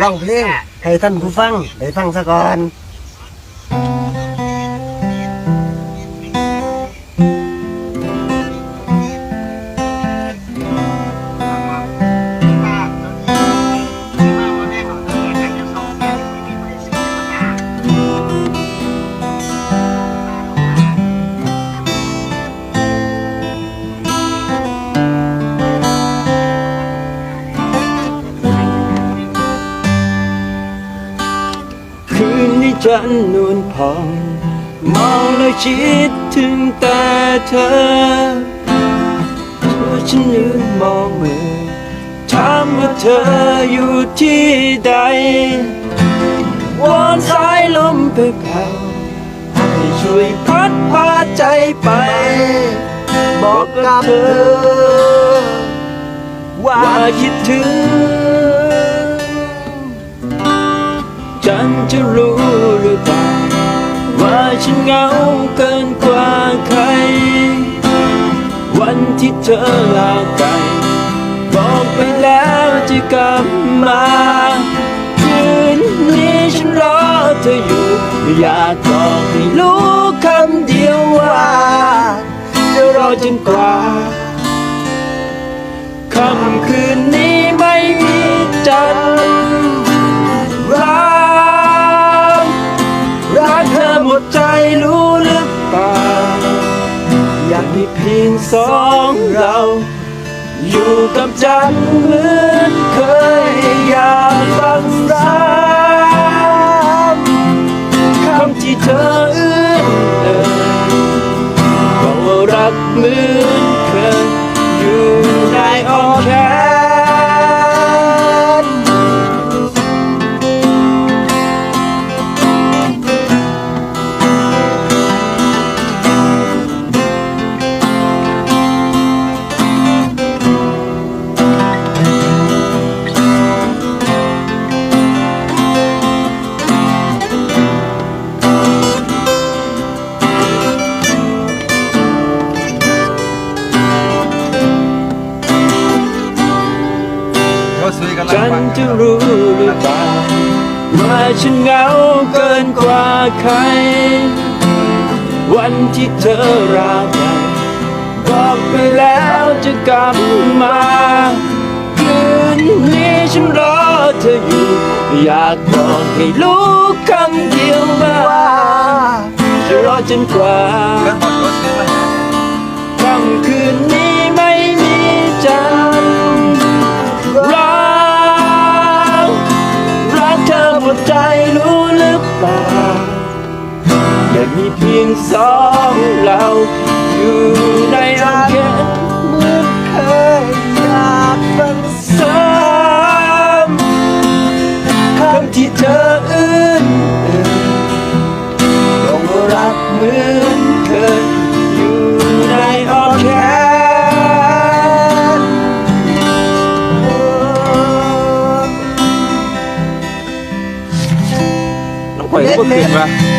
ร้องเพลงให้ท่านผู้ฟังได้ฟังซะก่อน นนี้จันทร์นวลพองมองแล้วคิดถึงแต่เธอตัวฉันยืนมองมือถามว่าเธออยู่ที่ใดวอนสายลมไปแผ่วให้ช่วยพัดพาใจไป บอกกับเธอ ว่าคิดถึง ฉันจะรู้ ฉันเหงาเกินกว่าใคร วันที่เธอลาไกลบอกไปแล้วจะกลับมา คืนนี้ฉันรอเธออยู่ อยากบอกให้รู้คำเดียวว่า จะรอจนกว่า คำคืน ใจรู้หรือเปล่า อยากมีเพียงสองเรา อยู่กับจันทร์เหมือนเคยอยากฟังซ้ำ ฉันจะรู้หรือเปล่าว่าฉันเหงาเกินกว่าใคร วันที่เธอรักกันบอกไปแล้วจะกลับมาคืนนี้ฉันรอเธออยู่ อยากบอกให้รู้คำเดียวว่าจะรอจนกว่ากันหมดเขา หมดใจรู้หรือเปล่าอยากมีเพียงสองเราอยู่ในอ้อมแขนเหมือนเคยอยากฟังซ้ำคำที่เธออื้อนเอ่ยบอกว่ารักเหมือนเคย น้